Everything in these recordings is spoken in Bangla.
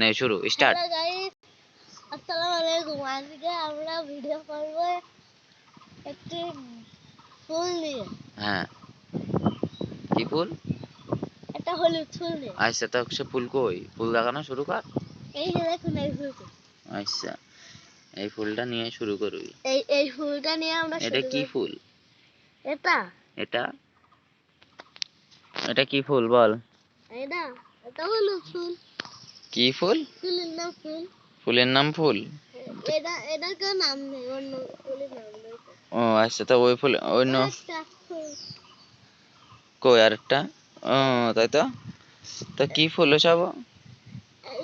নে শুরু স্টার্ট আসসালামু আলাইকুম। আজকে আমরা ভিডিও করব একটি ফুল নিয়ে। হ্যাঁ। কি ফুল? একটা হলুদ ফুল নিয়ে। আচ্ছা তো সে ফুল কই? ফুল দেখানো শুরু কর। এই যে দেখুন এই ফুলটা। আচ্ছা এই ফুলটা নিয়ে শুরু করবি এই এই ফুলটা নিয়ে আমরা এটা কি ফুল? এটা? এটা? এটা কি ফুল বল। এটা? এটা হলুদ ফুল। কি ফুল? ফুলের নাম ফুল। ফুলের নাম ফুল? এটা এটা কেউ নাম নেই অন্য ফুলের নাম নেই। ও আচ্ছা তো ওই ফুল অন্য কই আরেকটা? ও তাই তো? তো কি ফুল সব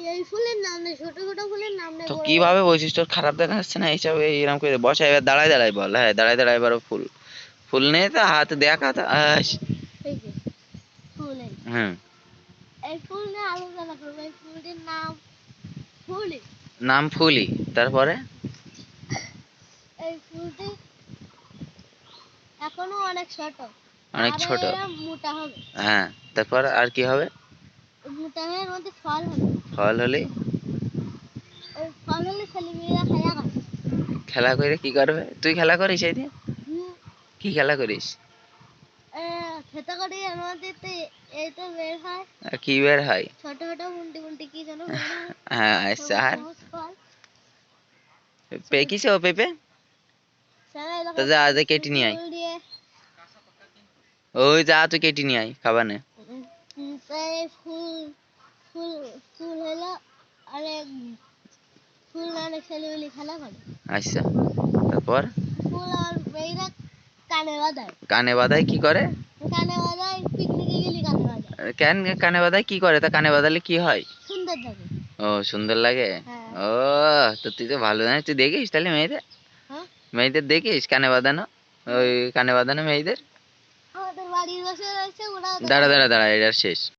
এই- ফুলের নাম নেই ছোট ছোট ফুলের নাম নেই তো কীভাবে বৈশিষ্ট্য খারাপ দেখা যাচ্ছে না এইসব এইরকম করে বসা এবার দাঁড়ায় দাঁড়ায় বল হ্যাঁ দাঁড়ায় দাঁড়ায় এবার ফুল। ফুল নেই তো হাত দেখা তো আস। এই ফুল এই হুম এই ফুল নিয়ে আলোচনা করব এই ফুলটির নাম ফুলি। নাম ফুলি তারপরে? এই ফুলটি এখনও অনেক ছোট। অনেক ছোট। মোটা হবে। হ্যাঁ তারপর আর কি হবে? মোটা হয়ে মধ্যে ফল হবে। ফল হলে? ফল হলে ছেলেমেয়েরা খেলা করে। কি করবে? তুই খেলা করিস এই হুম, কি খেলা করিস? করে এই তো বের হয়। আর কি বের হয়? ছোট ছোট মুন্টি মুন্টি কি বের হয়। আর সবুজ ফল। ফুল ফুল ফুল ফুল হলো অনেক ফুল অনেক ছেলেমেয়ে খেলা করে। আচ্ছা তারপর? ফুল আর মেয়েরা কানে বাঁধায়। কানে বাঁধায় কি করে? কানে পিকনিকে গেলে কানে কেন কানে বাঁধায় কি করে? তা কানে বাঁধালে কি হয়? সুন্দর ও সুন্দর লাগে? হ্যাঁ। ও তো তুই তো ভালো জানিস। তুই দেখিস তাহলে মেয়েদের? হ্যাঁ? মেয়েদের দেখিস কানে বাঁধানো? ওই কানে বাঁধানো মেয়েদের? দাঁড়া দাঁড়া দাঁড়া এটা শেষ।